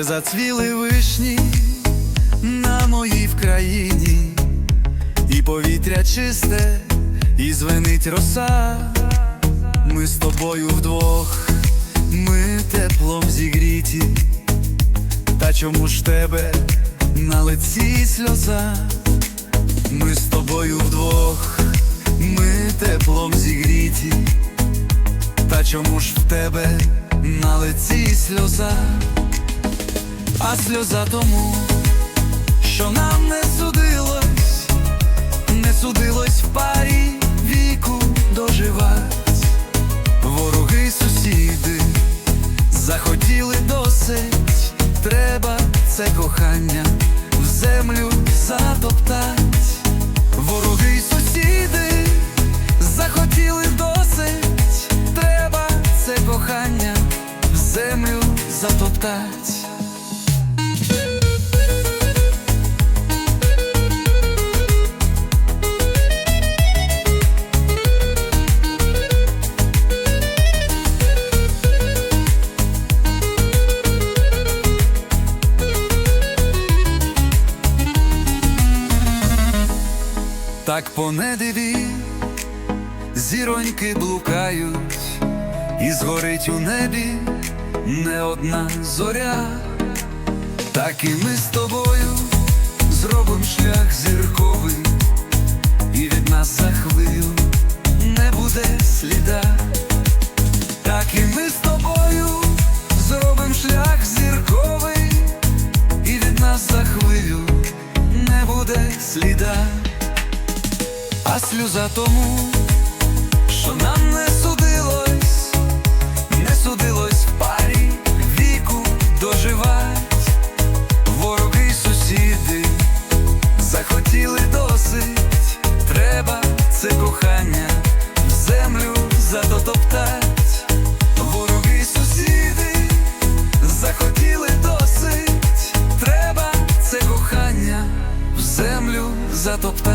зацвіли вишні на моїй вкраїні, і повітря чисте, і звенить роса. Ми з тобою вдвох, ми теплом зігріті, та чому ж тебе на лиці сльоза? Ми з тобою вдвох, ми теплом зігріті, та чому ж в тебе на лиці сльоза? А сльоза тому, що нам не судилось, не судилось в парі віку доживать. Вороги сусіди захотіли досить, треба це кохання в землю затоптать. Вороги й сусіди захотіли досить, треба це кохання в землю затоптать. Так по недиві зіроньки блукають, і згорить у небі не одна зоря, так і ми з тобою зробим шлях зірковий, і від нас за хвилю не буде сліда, так і ми з тобою зробим шлях зірковий, і від нас за хвилю не буде сліда а сльоза тому, що нам не судилось, не судилось в парі віку доживать, вороги й сусіди захотіли досить, треба це кохання в землю затоптать. Затоптати